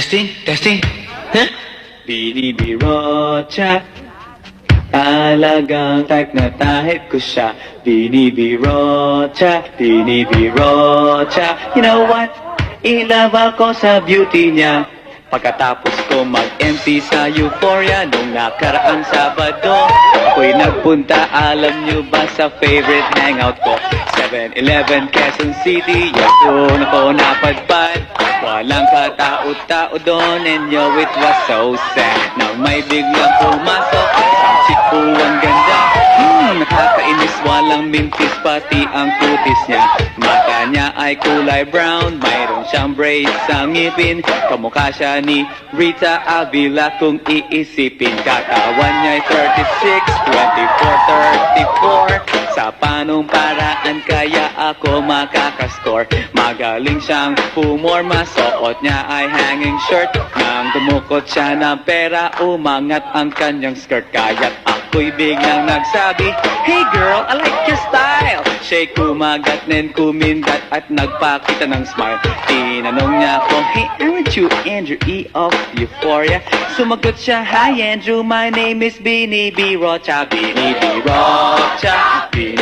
Testing, testing. Huh? Binibirocha. Talagang type na tahit ko siya. Binibirocha, binibirocha. You know what? Ilove ako sa beauty niya. Pagkatapos ko mag-MC sa Euphoria nung nakaraang Sabado Ako'y nagpunta, alam nyo ba sa favorite hangout ko 7-Eleven, Quezon City, yes doon ako napadpad katao-tao doon and yo, it was so sad. Nang may biglang pumasok, isang ang ganda. Hmm, nakakainis, walang mintis pati ang kutis niya. Mata niya ay kulay brown, mayroon siyang braids sa ngipin. Kamukha siya ni Rita Avila kung iisipin. Katawan niya'y 36, 24, 34 Sa panong paraan kaya ako makakaskore Magaling siyang pumorma, suot niya ay hanging shirt. Nang dumukot siya ng pera, umangat ang kanyang skirt. Kaya't ako'y biglang nagsabi Hey girl, I like your style Siya'y kumagat nen kumindat at nagpakita ng smile Tinanong niya ako, Hey, aren't you Andrew E. of Euphoria? Sumagot siya, Hi Andrew, my name is Bini B. Rocha Bini B.